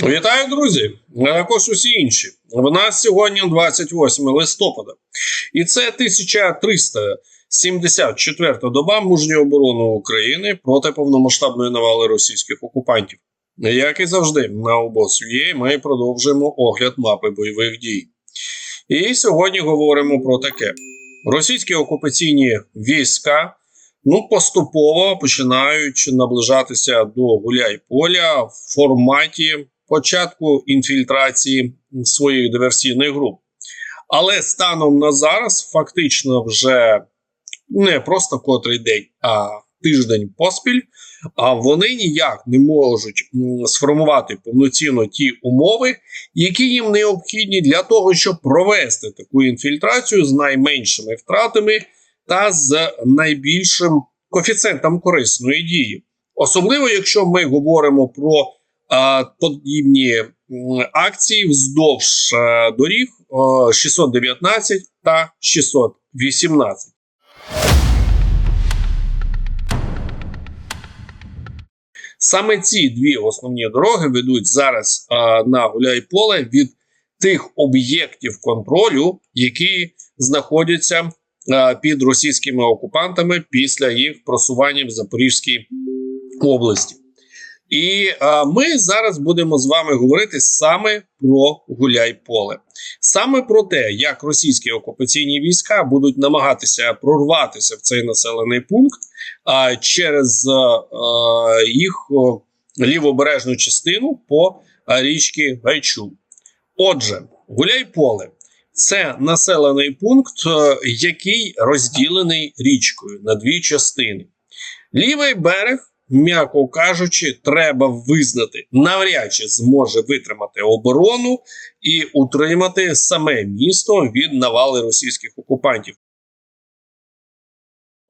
Вітаю, друзі! А також усі інші. В нас сьогодні 28 листопада, і це 1374 доба мужньої оборони України проти повномасштабної навали російських окупантів. Як і завжди, на обоз.ua ми продовжуємо огляд мапи бойових дій. І сьогодні говоримо про таке: російські окупаційні війська ну поступово починають наближатися до Гуляй-Поля в форматі початку інфільтрації своїх диверсійних груп. Але станом на зараз, фактично, вже не просто котрий день, а тиждень поспіль. А вони ніяк не можуть сформувати повноцінно ті умови, які їм необхідні для того, щоб провести таку інфільтрацію з найменшими втратами та з найбільшим коефіцієнтом корисної дії. Особливо, якщо ми говоримо про подібні акції вздовж доріг 619 та 618. Саме ці дві основні дороги ведуть зараз а, на Гуляйполе від тих об'єктів контролю, які знаходяться а, під російськими окупантами після їх просування в Запорізькій області. І а, ми зараз будемо з вами говорити саме про Гуляйполе, саме про те, як російські окупаційні війська будуть намагатися прорватися в цей населений пункт а, через а, а, їх лівобережну частину по річці Гайчу. Отже, Гуляйполе це населений пункт, е, який розділений річкою на дві частини. Лівий берег м'яко кажучи, треба визнати, навряд чи зможе витримати оборону і утримати саме місто від навали російських окупантів.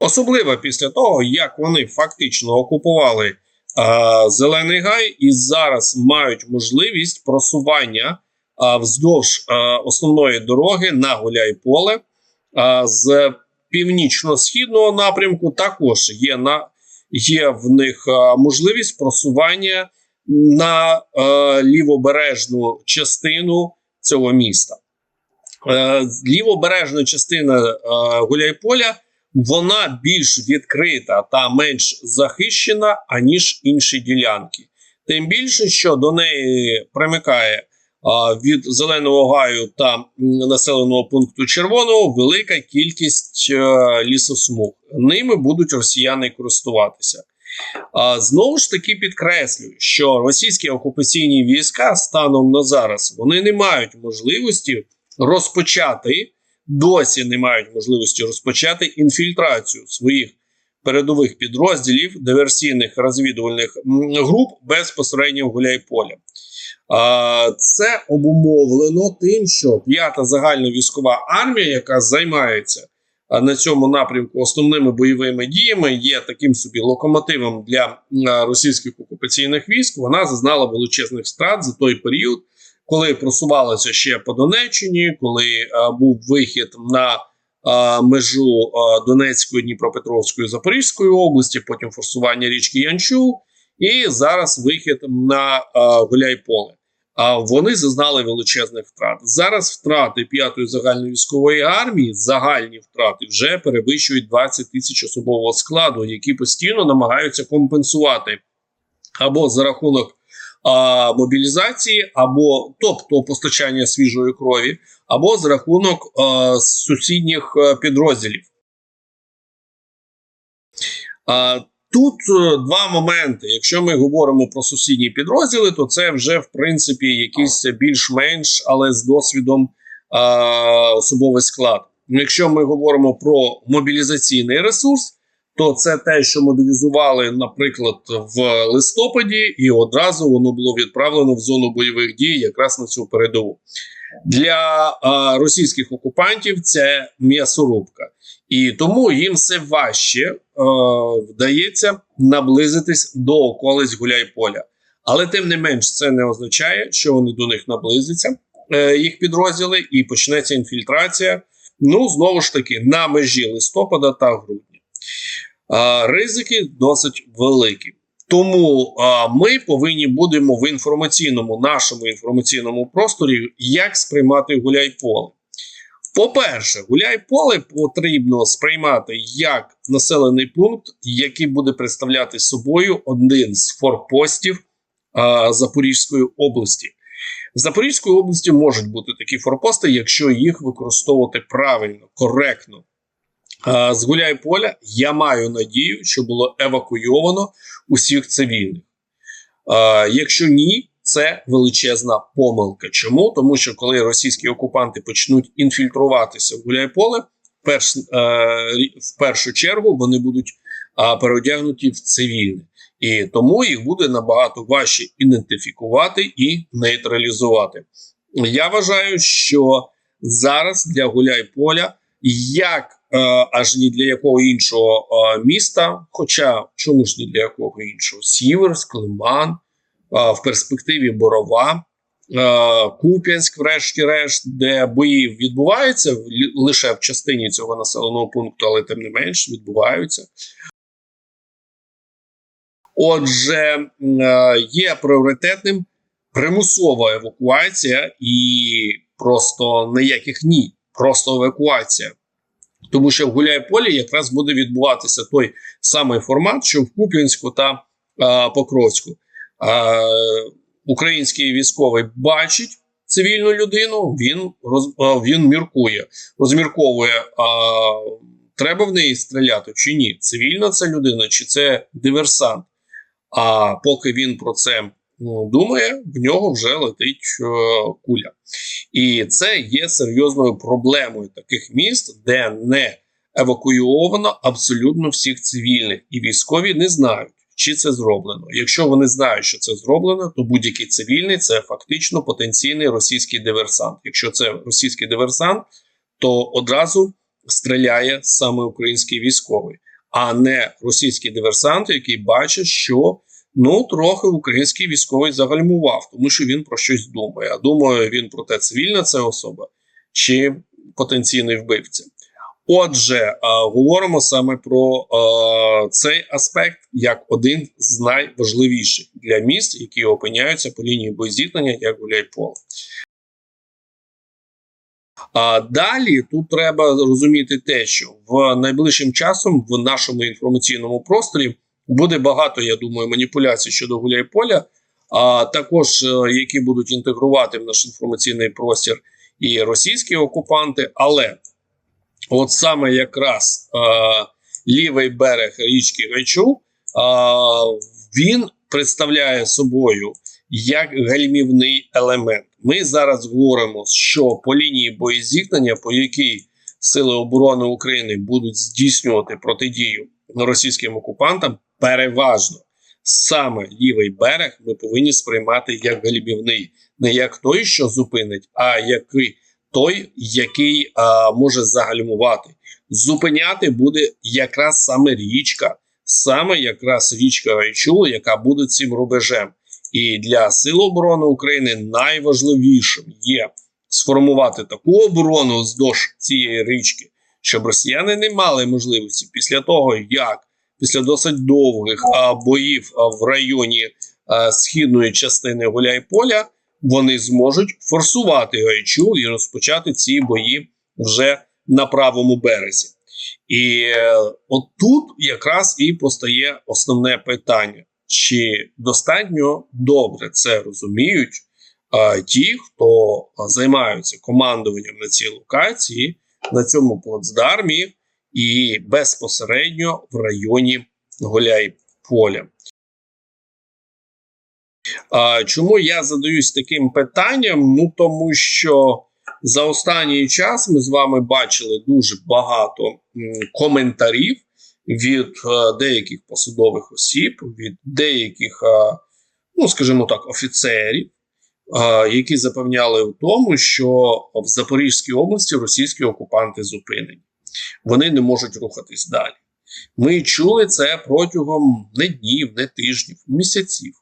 Особливо після того, як вони фактично окупували а, Зелений Гай і зараз мають можливість просування а, вздовж а, основної дороги на Гуляйполе а, з північно-східного напрямку також є на є в них е, можливість просування на е, лівобережну частину цього міста. Е, лівобережна частина Гуляйполя вона більш відкрита та менш захищена, аніж інші ділянки. Тим більше, що до неї примикає від зеленого гаю та населеного пункту червоного велика кількість е, лісосмуг. Ними будуть росіяни користуватися. Знову ж таки підкреслюю, що російські окупаційні війська станом на зараз вони не мають можливості розпочати, досі не мають можливості розпочати інфільтрацію своїх передових підрозділів диверсійних розвідувальних груп безпосередньо в Гуляйполі. Це обумовлено тим, що п'ята загальновійськова армія, яка займається на цьому напрямку основними бойовими діями, є таким собі локомотивом для російських окупаційних військ. Вона зазнала величезних страт за той період, коли просувалася ще по Донеччині, коли був вихід на межу Донецької, Дніпропетровської Запорізької області, потім форсування річки Янчу. І зараз вихід на Гуляйполе. А вони зазнали величезних втрат. Зараз втрати п'ятої загальної військової армії, загальні втрати вже перевищують 20 тисяч особового складу, які постійно намагаються компенсувати або за рахунок мобілізації, або тобто постачання свіжої крові, або за рахунок сусідніх підрозділів. А, Тут е, два моменти. Якщо ми говоримо про сусідні підрозділи, то це вже в принципі якийсь більш-менш, але з досвідом е особовий склад. Якщо ми говоримо про мобілізаційний ресурс, то це те, що мобілізували, наприклад, в листопаді, і одразу воно було відправлено в зону бойових дій, якраз на цю передову. Для е російських окупантів це м'ясорубка. І тому їм все важче е, вдається наблизитись до околиць Гуляйполя. Але тим не менш, це не означає, що вони до них наблизяться, е, їх підрозділи, і почнеться інфільтрація. Ну, знову ж таки, на межі листопада та грудня. Ризики досить великі. Тому ми повинні будемо в інформаційному нашому інформаційному просторі як сприймати гуляй-поле. По-перше, гуляй-поле потрібно сприймати як населений пункт, який буде представляти собою один з форпостів Запорізької області. В Запорізькій області можуть бути такі форпости, якщо їх використовувати правильно, коректно. З Гуляй-Поля я маю надію, що було евакуйовано усіх цивільних. Якщо ні, це величезна помилка. Чому? Тому що коли російські окупанти почнуть інфільтруватися в Гуляйполе, перш, е, в першу чергу вони будуть переодягнуті в цивільне. І тому їх буде набагато важче ідентифікувати і нейтралізувати. Я вважаю, що зараз для Гуляйполя, як аж ні для якого іншого е, міста, хоча чому ж ні для якого іншого, Сіверськ, Лиман, е, в перспективі Борова, е, Куп'янськ, врешті-решт, де бої відбуваються лише в частині цього населеного пункту, але тим не менш відбуваються. Отже, е, є пріоритетним примусова евакуація і просто ніяких ні, просто евакуація. Тому що в Гуляйполі якраз буде відбуватися той самий формат, що в Куп'янську та е, Покровську. Е, український військовий бачить цивільну людину, він роз, е, він міркує, розмірковує, е, треба в неї стріляти чи ні. Цивільна це людина, чи це диверсант. А поки він про це думає, в нього вже летить куля. І це є серйозною проблемою таких міст, де не евакуйовано абсолютно всіх цивільних, і військові не знають, чи це зроблено. Якщо вони знають, що це зроблено, то будь-який цивільний це фактично потенційний російський диверсант. Якщо це російський диверсант, то одразу стріляє саме український військовий, а не російський диверсант, який бачить, що ну трохи український військовий загальмував, тому що він про щось думає. А думає він про те, цивільна це особа чи потенційний вбивця. Отже, е, говоримо саме про е, цей аспект як один з найважливіших для міст, які опиняються по лінії боєзіткнення, як Гуляйполе. А далі тут треба розуміти те, що в найближчим часом в нашому інформаційному просторі буде багато, я думаю, маніпуляцій щодо Гуляйполя, а також е, які будуть інтегрувати в наш інформаційний простір і російські окупанти. Але от саме якраз е, лівий берег річки Гайчу, е, він представляє собою як гальмівний елемент. Ми зараз говоримо, що по лінії боєзіткнення, по якій Сили оборони України будуть здійснювати протидію російським окупантам, переважно саме лівий берег ми повинні сприймати як гальмівний, не як той, що зупинить, а як той, який а, може загальмувати. Зупиняти буде якраз саме річка, саме якраз річка Гайчул, яка буде цим рубежем. І для Сил оборони України найважливішим є сформувати таку оборону вздовж цієї річки, щоб росіяни не мали можливості після того, як після досить довгих боїв в районі східної частини Гуляйполя, вони зможуть форсувати Гайчу і розпочати ці бої вже на правому березі. І е, от тут якраз і постає основне питання: чи достатньо добре це розуміють а, ті, хто займаються командуванням на цій локації, на цьому плацдармі і безпосередньо в районі Гуляй-Поля. А, чому я задаюсь таким питанням? Ну тому що за останній час ми з вами бачили дуже багато коментарів від е, деяких посадових осіб, від деяких, е, ну скажімо так, офіцерів, е, які запевняли в тому, що в Запорізькій області російські окупанти зупинені, вони не можуть рухатись далі. Ми чули це протягом не днів, не тижнів, місяців.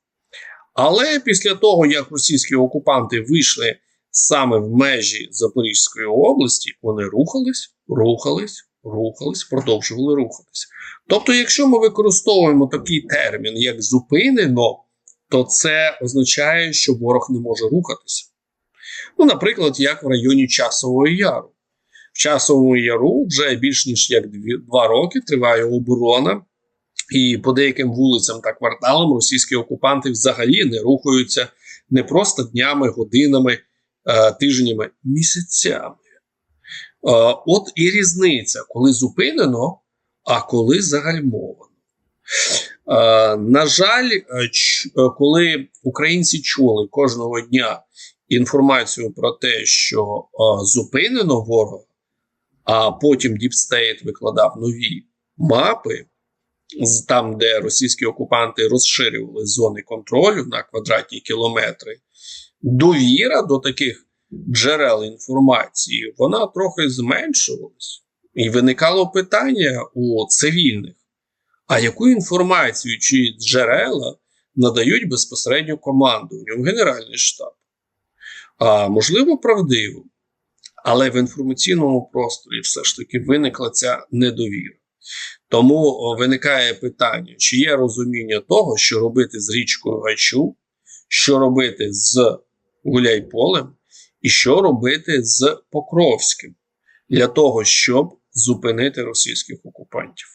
Але після того, як російські окупанти вийшли саме в межі Запорізької області, вони рухались, рухались, рухались, продовжували рухатись. Тобто, якщо ми використовуємо такий термін, як зупинено, то це означає, що ворог не може рухатися. Ну, наприклад, як в районі Часового Яру. В Часовому Яру вже більш ніж як дві, два роки триває оборона, і по деяким вулицям та кварталам російські окупанти взагалі не рухаються не просто днями, годинами, е, тижнями, місяцями. Е, от і різниця, коли зупинено, а коли загальмовано. Е, на жаль, е, коли українці чули кожного дня інформацію про те, що зупинено ворога, а потім Діпстейт викладав нові мапи, там, де російські окупанти розширювали зони контролю на квадратні кілометри, довіра до таких джерел інформації вона трохи зменшувалась. І виникало питання у цивільних: а яку інформацію чи джерела надають безпосередньо командуванню в Генеральний штаб? А можливо, правдиво, але в інформаційному просторі все ж таки виникла ця недовіра. Тому виникає питання, чи є розуміння того, що робити з річкою Гайчу, що робити з Гуляйполем, і що робити з Покровським для того, щоб зупинити російських окупантів.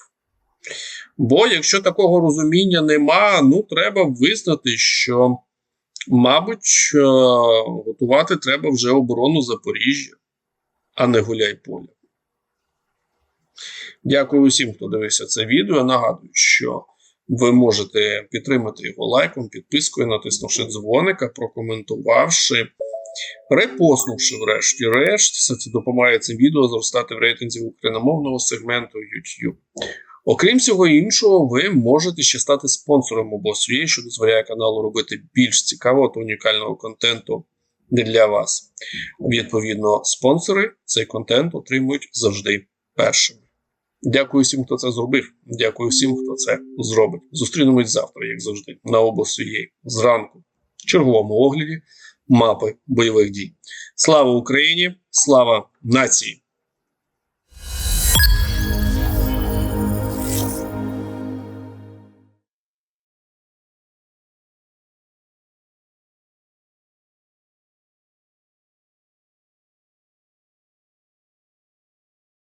Бо якщо такого розуміння нема, ну треба визнати, що, мабуть, е, готувати треба вже оборону Запоріжжя, а не Гуляйполя. Дякую усім, хто дивився це відео. Нагадую, що ви можете підтримати його лайком, підпискою, натиснувши дзвоника, прокоментувавши, репостнувши врешті-решт. Все це допомагає цим відео зростати в рейтинзі україномовного сегменту YouTube. Окрім всього іншого, ви можете ще стати спонсором обосвіє, що дозволяє каналу робити більш цікавого та унікального контенту для вас. Відповідно, спонсори цей контент отримують завжди першими. Дякую всім, хто це зробив. Дякую всім, хто це зробить. Зустрінемось завтра, як завжди, на обосвіє зранку, в черговому огляді мапи бойових дій. Слава Україні! Слава нації!